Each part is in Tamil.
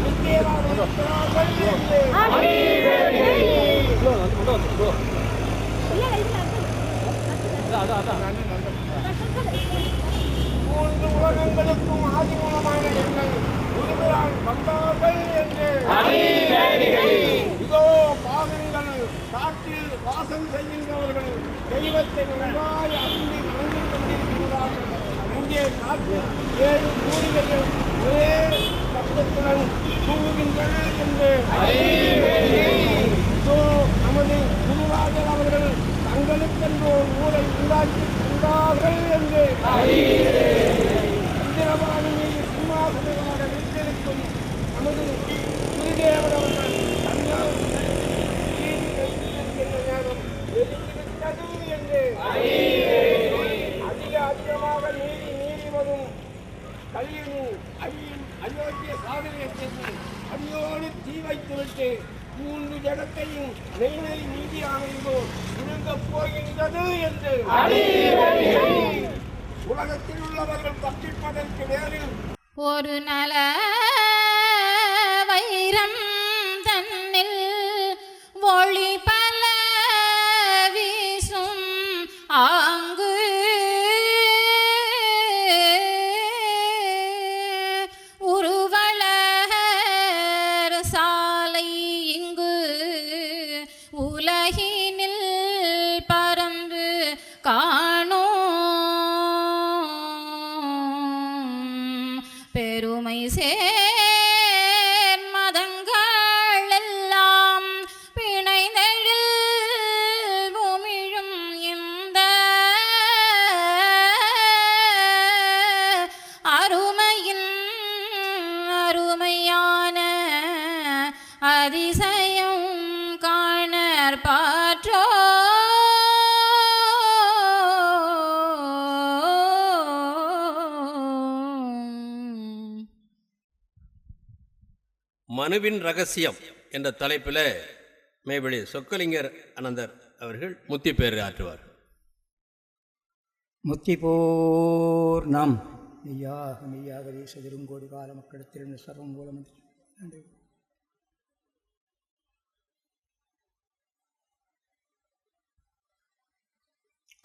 நித்தியராக இருக்கிறார்கள் என்று மூன்று உலகங்களுக்கும் ஆதிமூலமான எங்கள் உரிமையால் வந்தார்கள் என்று இதோ பாகங்கள் காட்டில் வாசம் செய்கின்றவர்கள் தெய்வத்தை நன்றாய் அருந்தி வணங்கிக் கொண்டிருக்கிறார்கள் அங்கே காட்டில் ஏழு மூலிகைகள் ஐயும் அயோக்கிய சாதனையத்திற்கு அடியோடு தீ வைத்துவிட்டு மூன்று ஜடத்தையும் நெய்நெறி நீதியானதோ விழுங்கப் போகின்றது என்று. உலகத்தில் உள்ளவர்கள் பற்றிப்பதற்கு நேரில் ஒரு நல வைரம் தன்னில் ஒளி அருமையின் அருமையான அதிசயம் காணற் பாற்றோ. மனுவின் ரகசியம் என்ற தலைப்பில் மேபடி சொக்கலிங்கர் அனந்தர் அவர்கள் முத்தி பேர் ஆற்றுவார். முத்தி போர் நாம் மெய்யாக மெய்யாகவே வீச கால மக்களிடத்திலிருந்து சர்வம் மூலம் நன்றி.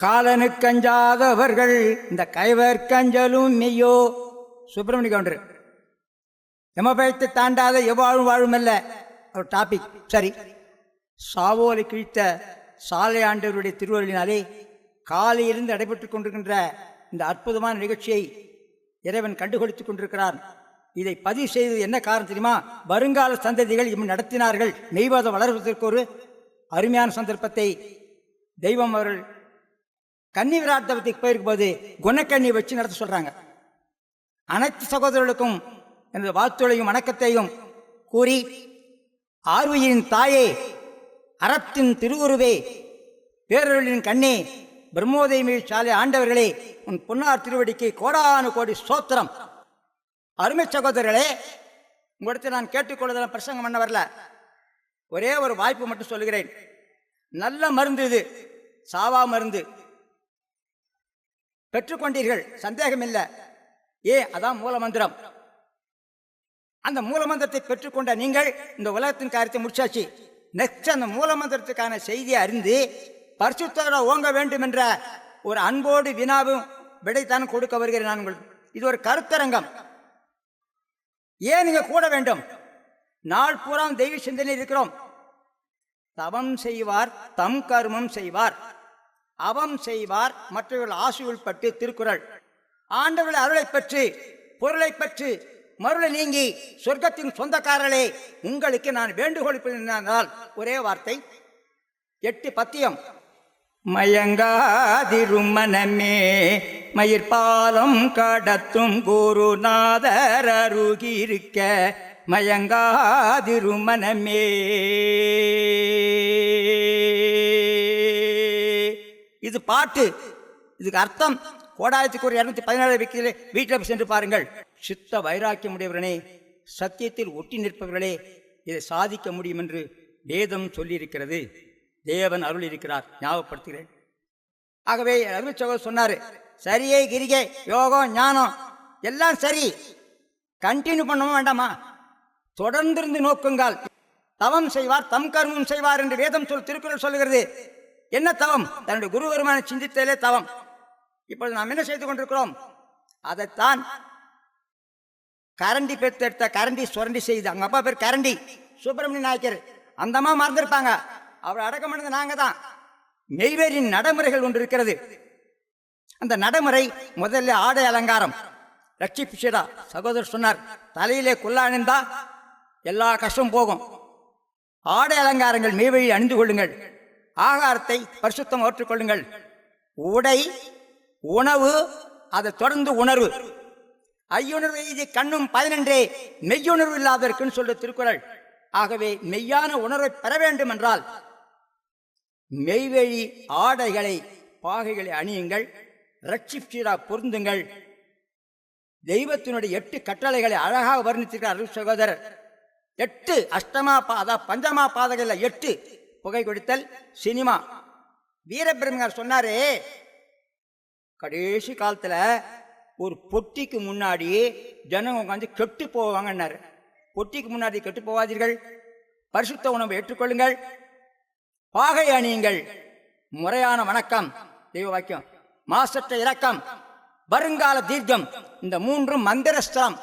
காலனுக்கஞ்சாதவர்கள் இந்த கைவர்க்கஞ்சலும் மெய்யோ சுப்பிரமணிய கவுண்டர் எமபயத்தை தாண்டாத எவ்வாழும் வாழும் அல்ல. ஒரு டாபிக் சரி. சாவோலை கிழித்த சாலை ஆண்டவருடைய திருவருளினாலே காலையிலிருந்து நடைபெற்றுக் கொண்டிருக்கின்ற இந்த அற்புதமான நிகழ்ச்சியை இறைவன் கண்டுகொடுத்துக் கொண்டிருக்கிறார் இதை பதிவு செய்தது என்ன காரணம் தெரியுமா? வருங்கால சந்ததிகள் இவன் நடத்தினார்கள். நெய்வாதம் வளர்வதற்கு ஒரு அருமையான சந்தர்ப்பத்தை தெய்வம் அவர்கள் கன்னி விராட்டத்துக்கு போயிருக்கும் போது குணக்கண்ணி வச்சு நடத்த சொல்றாங்க. அனைத்து சகோதரர்களுக்கும் எனது வாழ்த்துளையும் வணக்கத்தையும் கூறி ஆர்வியின் தாயே அறத்தின் திருவுருவே பேரொருளின் கண்ணே பிரம்மோதயமே சாலை ஆண்டவர்களே உன் பொன்னார் திருவடிக்கு கோடானு கோடி சோத்திரம் அருமை சகோதரர்களே உங்களிடத்தில் நான் கேட்டுக்கொள்வதில் பிரசங்கம் பண்ண வரல. ஒரே ஒரு வாய்ப்பு மட்டும் சொல்லுகிறேன். நல்ல மருந்து இது. சாவா மருந்து. பெற்றுக்கொண்டீர்கள் சந்தேகம் இல்லை ஏ அதான் மூலமந்திரம் அந்த மூலமந்திரத்தை பெற்றுக்கொண்ட நீங்கள் இந்த உலகத்தின் காரியத்தை முடிச்சாச்சு. நெக்ஸ்ட் அந்த மூலமந்திரத்துக்கான செய்தியை அறிந்து பரிசுத்தரை ஓங்க வேண்டும் என்ற ஒரு அன்போடு வினாவும் விடைத்தான் கொடுக்க வருகிறேன் நான் உங்களுக்கு இது ஒரு கருத்தரங்கம். ஏன் நீங்க கூட வேண்டும்? நாள் பூரா தெய்வ சிந்தனை இருக்கிறோம். தவம் செய்வார் தம் கர்மம் செய்வார். அவம் செய்வார் மற்றவர்கள் ஆசையுள் பட்டு திருக்குறள். ஆண்டவர்கள் அருளை பற்றி பொருளை பற்றி மருளை நீங்கி சொர்க்கத்தின் சொந்தக்காரர்களே உங்களுக்கு நான் வேண்டுகோள் என்றால் ஒரே வார்த்தை எட்டு பத்தியம். மயங்காதிரும் மனமே மயிர்பாலம் கடத்தும் குருநாதர் அருகிருக்க மயங்காதிரும் மனமே இது பாட்டு இதுக்கு அர்த்தம் கோடாயிரத்துக்கு ஒரு இரநூத்தி பதினாலு வீட்டில் வீட்டில் சென்று பாருங்கள். சித்த வைராக்கியம் உடையவர்களே சத்தியத்தில் ஒட்டி நிற்பவர்களே இதை சாதிக்க முடியும் என்று வேதம் சொல்லியிருக்கிறது. தேவன் அருள் இருக்கிறார் ஞாபகப்படுத்துகிறேன். ஆகவே அருள் சகோதரர் சொன்னார் சரியே கிரிகை யோகம் ஞானம் எல்லாம் சரி. கண்டினியூ பண்ணவும் வேண்டாமா? தொடர்ந்திருந்து நோக்குங்கள் தவம் செய்வார் தம் கர்மம் செய்வார் என்று வேதம் சொல் திருக்குறள் சொல்லுகிறது. என்ன தவம்? தன்னுடைய குருவருமான சிந்தித்தலே தவம். இப்பொழுது நாம் என்ன செய்து கொண்டிருக்கிறோம்? அதைத்தான் கரண்டி பெற்றெடுத்த கரண்டி சுரண்டி செய்து அவங்க அப்பா பேர் கரண்டி சுப்பிரமணிய நாயக்கர். அந்தமா மறந்துருப்பாங்க. அவர் அடக்கம் பண்ணது நாங்க தான் மெய்வேரின் நடைமுறைகள் ஒன்று இருக்கிறது. அந்த நடைமுறை முதல்ல ஆடை அலங்காரம். லட்சி பிஷடா சகோதரர் சொன்னார் தலையிலே குல்லா எல்லா கஷ்டமும் போகும். ஆடை அலங்காரங்கள் மெய்வழி அணிந்து கொள்ளுங்கள். ஆகாரத்தை பரிசுத்தம் ஓற்றுக்கொள்ளுங்கள் உடை உணவு அதை தொடர்ந்து உணர்வு. ஐயுணர்வு இது கண்ணும் பதினென்றே. மெய்யுணர்வு இல்லாதற்குன்னு சொல்ற திருக்குறள். ஆகவே மெய்யான உணர்வை பெற வேண்டும் என்றால் மெய்வெளி ஆடைகளை பாகைகளை அணியுங்கள். ரட்சிப்சீரா பொருந்துங்கள். தெய்வத்தினுடைய எட்டு கட்டளைகளை அழகாக வர்ணித்திருக்கிறார் அருள் சகோதரர். எட்டு அஷ்டமா பாதா பஞ்சமா பாதைகள் எட்டு புகை கொடுத்தல் சினிமா. வீரபிரமங்கர் சொன்னாரே கடைசி காலத்துல ஒரு பொட்டிக்கு முன்னாடி ஜனங்க உட்காந்து கெட்டு போவாங்கன்னாரு. பொட்டிக்கு முன்னாடி கெட்டு போவாதீர்கள் பரிசுத்த உணவை ஏற்றுக்கொள்ளுங்கள். பாகை அணியுங்கள். முறையான வணக்கம். தெய்வ வாக்கியம். மாசற்ற இரக்கம். வருங்கால தீர்க்கம். இந்த மூன்றும் மந்திரஸ்தலம்.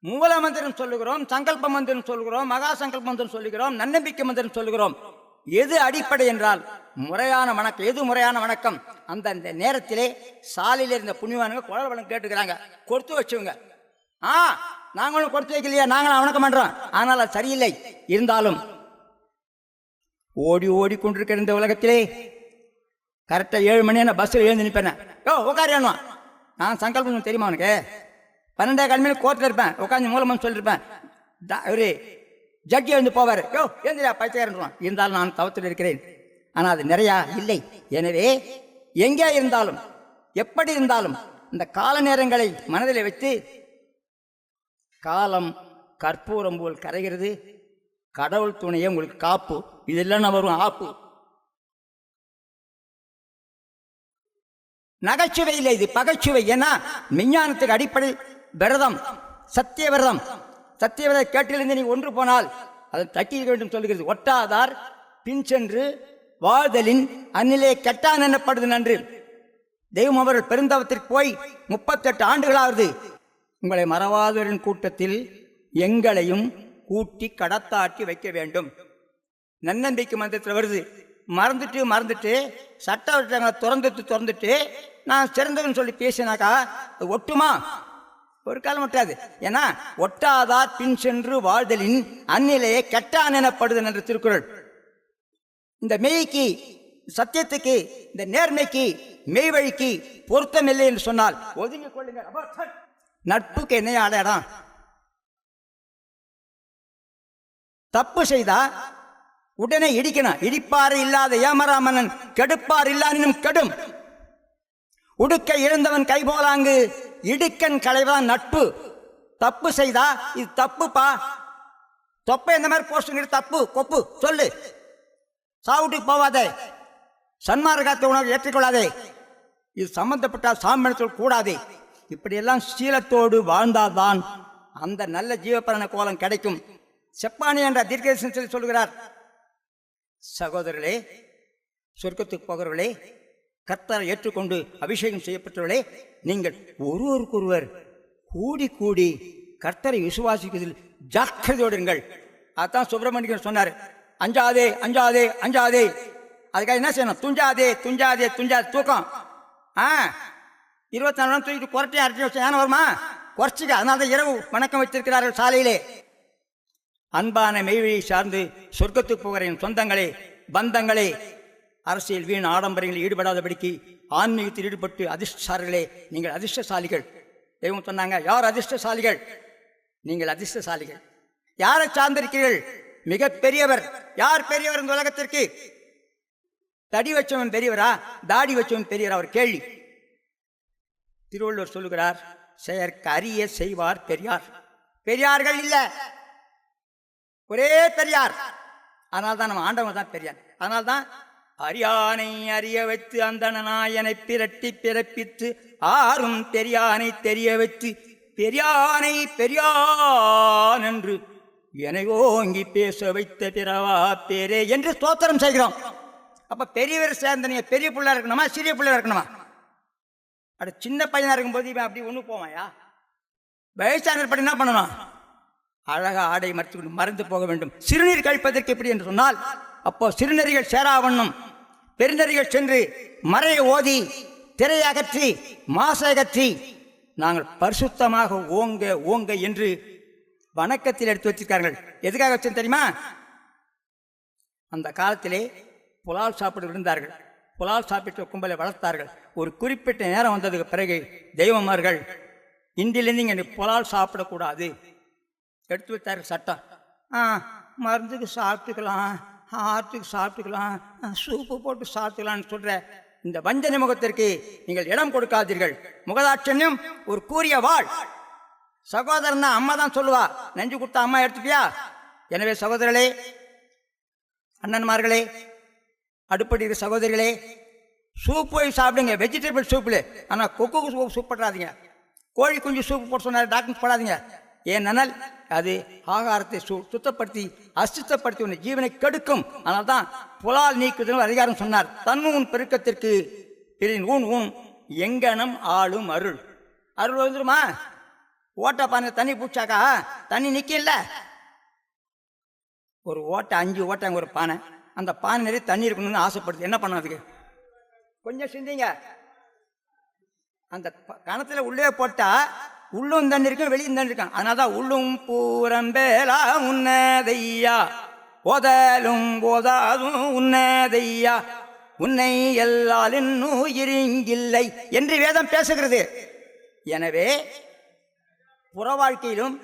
மூல மந்திரம் சொல்லுகிறோம் சங்கல்ப மந்திரம் சொல்லுகிறோம் மகா சங்கல்ப மந்திரம் சொல்லுகிறோம் நன்னம்பிக்கை மந்திரம் சொல்லுகிறோம். எது அடிப்படை என்றால் முறையான வணக்கம். எது முறையான வணக்கம்? அந்த அந்த நேரத்திலே சாலையில் இருந்த புண்ணியவானுங்க குழல் வளம் கேட்டுக்கிறாங்க. கொடுத்து வச்சுங்க ஆ நாங்களும் கொடுத்து வைக்கலையா நாங்களும் வணக்கம் பண்ணுறோம் ஆனால் அது சரியில்லை. இருந்தாலும் ஓடி ஓடி கொண்டிருக்கிற இந்த உலகத்திலே கரெக்டாக ஏழு மணி நான் பஸ்ஸில் எழுந்து நிற்பேன் ஓ உட்காரியானுவா நான் சங்கல்பம் தெரியுமா உனக்கு? பன்னெண்டே கால் கோர்ட்டில் இருப்பேன். உட்காந்து மூலமாக சொல்லியிருப்பேன் த- ஜட்ஜி எழுந்து போவார். யோ எழுந்திரியா பைத்தியாருன்றான் இருந்தாலும் நான் தவத்தில் இருக்கிறேன். ஆனால் அது நிறையா இல்லை. எனவே எங்கே இருந்தாலும் எப்படி இருந்தாலும் இந்த கால நேரங்களை மனதில் வைத்து காலம் கற்பூரம் போல் கரைகிறது. கடவுள் துணையே உங்களுக்கு காப்பு. இதெல்லாம் வரும் ஆப்பு. நகைச்சுவை இல்லை இது பகைச்சுவை. ஏன்னா விஞ்ஞானத்துக்கு அடிப்படை விரதம் சத்திய விரதம் சத்திய விரத கேட்டிலிருந்து நீ ஒன்று போனால் அதை தட்டி வேண்டும் சொல்கிறது ஒட்டாதார் பின் சென்று வாழ்தலின் அந்நிலையை கெட்டான் எனப்படுது நன்று. தெய்வம் அவர்கள் பெருந்தவத்திற்கு போய் முப்பத்தெட்டு ஆண்டுகளாவது உங்களை மறவாதவரின் கூட்டத்தில் எங்களையும் கூட்டி கடத்தாட்டி வைக்க வேண்டும். நன்னம்பிக்கை மந்திரத்தில் வருது. மறந்துட்டு மறந்துட்டு சட்ட திறந்துட்டு திறந்துட்டு நான் சிறந்தவன் சொல்லி பேசினாக்கா ஒட்டுமா? ஒரு காலம் ஒட்டாது. ஏன்னா ஒட்டாதார் பின் சென்று வாழ்தலின் அந்நிலையே கெட்டான் எனப்படுது என்ற திருக்குறள். இந்த மெய்க்கு சத்தியத்துக்கு இந்த நேர்மைக்கு மெய் வழிக்கு பொருத்தமில்லை என்று சொன்னால் ஒதுங்கிக் கொள்ளுங்கள். நட்புக்கு என்ன அடையாளம் தப்பு செய்தா உடனே இடிக்கணும். இடிப்பாறு இல்லாத ஏமராமனன் கெடுப்பார் இல்லானினும் கெடும். உடுக்க இழந்தவன் கைபோலாங்கு இடுக்கன் களைவான் நட்பு. தப்பு செய்தா இது தப்புப்பா? தொப்பை இந்த மாதிரி போஸ்ட் தப்பு கொப்பு சொல்லு. சாவுட்டுக்கு போவாதே. சன்மார்க்கத்தை உணவு ஏற்றுக்கொள்ளாதே. இது சம்பந்தப்பட்ட சாமியத்தில் கூடாதே. இப்படியெல்லாம் சீலத்தோடு வாழ்ந்தால்தான் அந்த நல்ல ஜீவபரண கோலம் கிடைக்கும். செப்பானி என்ற தீர்க்கதரிசனம் சொல்லி சொல்கிறார். சகோதரர்களே சொர்க்கத்துக்கு போகிறவர்களே கர்த்தரை ஏற்றுக்கொண்டு அபிஷேகம் செய்யப்பட்டவர்களே நீங்கள் ஒருவருக்கொருவர் கூடி கூடி கர்த்தரை விசுவாசிப்பதில் ஜாக்கிரதையோடுங்கள் அதான் சுப்பிரமணியன் சொன்னார். அஞ்சாதே அஞ்சாதே அஞ்சாதே. அதுக்காக என்ன செய்யணும்? துஞ்சாதே துஞ்சாதே துஞ்சாதே. தூக்கம். ஆ? இருபத்தி நாலு தூக்கிட்டு குறைச்சி அரைச்சி வச்சு ஏன்னா வருமா? குறைச்சிக்க அதனால தான் இரவு வணக்கம் வச்சிருக்கிறார்கள் சாலையிலே. அன்பான மெய்வழி சார்ந்து சொர்க்கத்துக்கு போகிற என் சொந்தங்களே பந்தங்களே. அரசியல் வீண் ஆடம்பரங்களில் ஈடுபடாதபடிக்கு ஆன்மீகத்தில் ஈடுபட்டு அதிர்ஷ்டசாலிகளே நீங்கள் அதிர்ஷ்டசாலிகள். தெய்வம் சொன்னாங்க யார் அதிர்ஷ்டசாலிகள்? நீங்கள் அதிர்ஷ்டசாலிகள். யாரை சார்ந்திருக்கிறீர்கள்? மிக பெரியவர். யார் பெரியவர் இந்த உலகத்திற்கு? தடி வச்சவன் பெரியவரா? தாடி வச்சவன் பெரியவர்? அவர் கேள்வி. திருவள்ளுவர் சொல்லுகிறார் செயற்கரிய செய்வார் பெரியார். பெரியார்கள் இல்ல. ஒரே பெரியார். அதனால தான் நம்ம ஆண்டவன் தான் பெரியார். அதனால தான் அரியானை அறிய வைத்து அந்த நாயனை பிரட்டி பிறப்பித்து ஆறும் பெரியானை தெரிய வைத்து பெரியானை பெரியான் என்று என ஓங்கி பேச வைத்த பிறவா பேரே என்று ஸ்தோத்திரம் செய்கிறோம். அப்ப பெரியவர் சேர்ந்த பெரிய பிள்ளை இருக்கணுமா சிறிய பிள்ளை இருக்கணுமா? அட சின்ன பையனா இருக்கும்போது இவன் அப்படி ஒன்று போவாயா வயசான படி என்ன பண்ணணும்? அழகா ஆடை மறைத்து மறந்து போக வேண்டும். சிறுநீர் கழிப்பதற்கு எப்படி என்று சொன்னால் அப்போ சிறுநீர்கள் சேராவண்ணம். பெருநெறிகள் சென்று மறையை ஓதி திரையை அகற்றி மாசை அகற்றி நாங்கள் பரிசுத்தமாக ஓங்க ஓங்க என்று வணக்கத்தில் எடுத்து வச்சிருக்கார்கள். எதுக்காக வச்சு தெரியுமா? அந்த காலத்திலே புலால் சாப்பிட்டு இருந்தார்கள் புலால் சாப்பிட்டு கும்பலை வளர்த்தார்கள். ஒரு குறிப்பிட்ட நேரம் வந்ததுக்கு பிறகு தெய்வமார்கள் இன்றிலிருந்து இங்கே புலால் சாப்பிடக்கூடாது. எடுத்து வைத்தார்கள் சட்டம். ஆ மருந்துக்கு சாப்பிட்டுக்கலாம் ஆற்றுக்கு சாப்பிட்டுக்கலாம் சூப்பு போட்டு சாப்பிட்டுக்கலாம்னு சொல்கிற இந்த வஞ்சனை முகத்திற்கு நீங்கள் இடம் கொடுக்காதீர்கள். முகதாட்சண்யம் ஒரு கூறிய வாழ். சகோதரன் தான் அம்மா தான் சொல்லுவா. நெஞ்சு கொடுத்தா அம்மா எடுத்துப்பியா எனவே சகோதரர்களே அண்ணன்மார்களே அடுப்படி சகோதரிகளே சூப் போய் சாப்பிடுங்க. வெஜிடபிள் சூப்பில் ஆனால் கொக்கு சூப் சூப் போட்டுறாதீங்க கோழி குஞ்சு சூப் போட்டு சொன்னார். டாக்டர் போடாதீங்க. ஏனென்றால் அது ஆகாரத்தை சு சுத்தப்படுத்தி அசுத்தப்படுத்தி உன் ஜீவனை கெடுக்கும். ஆனால் தான் புலால் நீக்குதல் அதிகாரம் சொன்னார். தன்னூன் பெருக்கத்திற்கு பிரின் ஊன் ஊன் எங்கனம் ஆளும் அருள். அருள் வந்துருமா? ஓட்ட பானை தண்ணி பூச்சாக்கா? தண்ணி நிற்கல ஒரு ஓட்டை அஞ்சு ஓட்டை ஒரு பானை. அந்த பானை நிறைய தண்ணி இருக்கணும்னு ஆசைப்படுது. என்ன பண்ண அதுக்கு? கொஞ்சம் சிந்திங்க. அந்த கணத்தில் உள்ளே போட்டால் உள்ளும் தண்ணி இருக்கான் வெளியும் தண்ணி இருக்கான். அதனால தான் உள்ளும் பூரம்பேலா உன்னதையா ஓதலும் ஓதாதும் உன்னதையா. உன்னை எல்லாலும் இன்னும் என்று வேதம் பேசுகிறது. எனவே புற வாழ்க்கையிலும்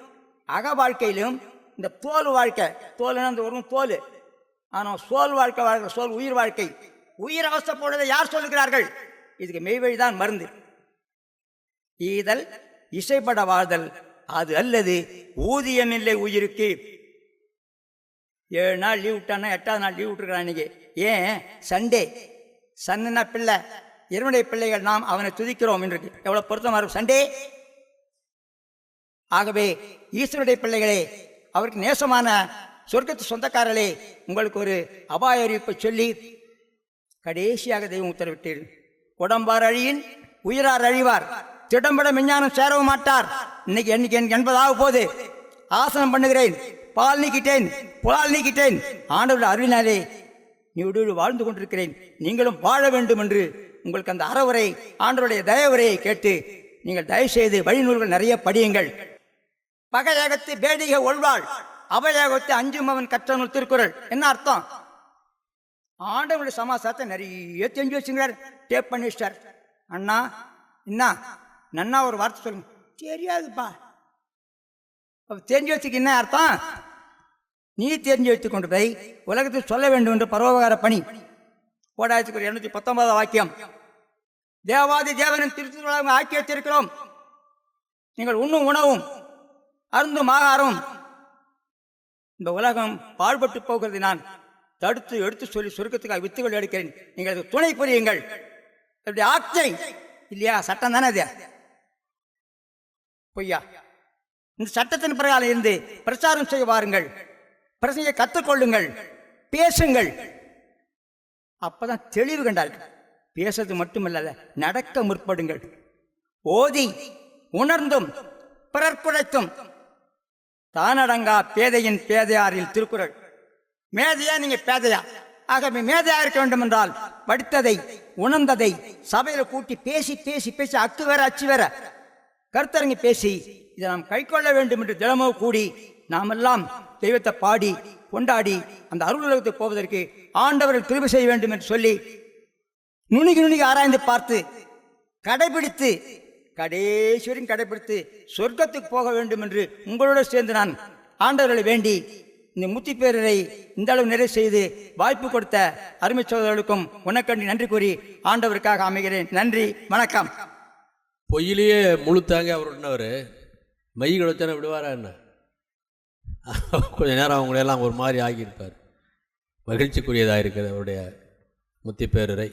அக வாழ்க்கையிலும் இந்த தோல் வாழ்க்கை தோல்னா அந்த ஒரு தோல். ஆனால் சோல் வாழ்க்கை வாழ்க்கை சோல் உயிர் வாழ்க்கை. உயிர் அவஸ்தைப்படுவதை யார் சொல்லுகிறார்கள்? இதுக்கு மெய்வழிதான் மருந்து. ஈதல் இசைப்பட வாழ்தல் அது அல்லது ஊதியமில்லை உயிருக்கு. ஏழு நாள் லீவ் விட்டானா எட்டாவது நாள் லீவ் விட்டுருக்கிறான் இன்னைக்கு. ஏன்? சண்டே சன்னா பிள்ளை. இரவுடைய பிள்ளைகள் நாம் அவனை துதிக்கிறோம் என்று எவ்வளோ பொருத்தமாக இருக்கும். சண்டே ஆகவே ஈஸ்வருடைய பிள்ளைகளே அவருக்கு நேசமான சொர்க்கத்து சொந்தக்காரர்களே உங்களுக்கு ஒரு அபாய அறிவிப்பை சொல்லி கடைசியாக தெய்வம் உத்தரவிட்டீர். உடம்பார் அழியின் உயிரார் அழிவார். திடம்பட விஞ்ஞானம் சேரவும் மாட்டார். இன்னைக்கு என்னைக்கு எனக்கு போது போகுது ஆசனம் பண்ணுகிறேன் பால் நீக்கிட்டேன் புலால் நீக்கிட்டேன். ஆண்டவருடைய அருளினாலே நீடு வாழ்ந்து கொண்டிருக்கிறேன். நீங்களும் வாழ வேண்டும் என்று உங்களுக்கு அந்த அறவுரை ஆண்டவருடைய தயவுரையை கேட்டு நீங்கள் தயவு செய்து வழிநூல்கள் நிறைய படியுங்கள். பகையகத்து பேடிக ஒழ்வாள் அபயகத்து அஞ்சும் அவன் கற்ற நூல் திருக்குறள். என்ன அர்த்தம்? ஆண்டவனுடைய சமாசாரத்தை நிறைய தெரிஞ்சு வச்சுங்கிறார் டேப் பண்ணி வச்சிட்டார் அண்ணா என்ன நன்னா ஒரு வார்த்தை சொல்லுங்க. தெரியாதுப்பா. அப்போ தெரிஞ்சு வச்சுக்கு என்ன அர்த்தம்? நீ தெரிஞ்சு வைத்துக் கொண்டு போய் உலகத்தில் சொல்ல வேண்டும் என்று பரோபகார பணி. கோடாயிரத்துக்கு ஒரு இருநூத்தி பத்தொன்பதாம் வாக்கியம். தேவாதி தேவனின் திருத்துவளாக ஆக்கி வைத்திருக்கிறோம் நீங்கள் உண்ணும் உணவும் அருந்தும் ஆகாரம் இந்த உலகம் பாழ்பட்டு போகிறது நான் தடுத்து எடுத்து சொல்லி சுருக்கத்துக்காக வித்துகள் எடுக்கிறேன். நீங்கள் துணை புரியுங்கள். அப்படி இல்லையா? சட்டம் தானே அது? பொய்யா? இந்த சட்டத்தின் பிரகாரம் இருந்து பிரச்சாரம் செய்ய வாருங்கள். பிரச்சனையை கற்றுக்கொள்ளுங்கள். பேசுங்கள். அப்பதான் தெளிவு கண்டார்கள் பேசுறது மட்டுமல்ல நடக்க முற்படுங்கள். ஓதி உணர்ந்தும் பிறர் குழைத்தும் தானடங்கா பேதையின் பேதையாரில் திருக்குறள். மேதையா நீங்க பேதையா? ஆகவே மேதையா இருக்க வேண்டும் என்றால் படித்ததை உணர்ந்ததை சபையில கூட்டி பேசி பேசி பேசி அக்கு வேற அச்சு வேற கருத்தரங்கி பேசி இதை நாம் கைக்கொள்ள வேண்டும் என்று தினமோ கூடி நாமெல்லாம் தெய்வத்தை பாடி கொண்டாடி அந்த அருளுலகத்துக்கு போவதற்கு ஆண்டவர்கள் திரும்ப செய்ய வேண்டும் என்று சொல்லி நுணுகி நுணுகி ஆராய்ந்து பார்த்து கடைபிடித்து கடைசிவரையும் கடைபிடித்து சொர்க்கத்துக்கு போக வேண்டும் என்று உங்களோடு சேர்ந்து நான் ஆண்டவர்களை வேண்டி இந்த முத்தி பேரரை இந்த அளவு நிறைவு செய்து வாய்ப்பு கொடுத்த அருமை சோதரர்களுக்கும் உனக்கண்டி நன்றி கூறி ஆண்டவருக்காக அமைகிறேன். நன்றி வணக்கம். பொய்யிலேயே முழுத்தாங்க அவர் என்னவர் மை கிடச்சானே விடுவாரா என்ன? கொஞ்ச நேரம் அவங்களையெல்லாம் ஒரு மாதிரி ஆகியிருப்பார். மகிழ்ச்சிக்குரியதாக இருக்கிறது அவருடைய முத்தி பேருரை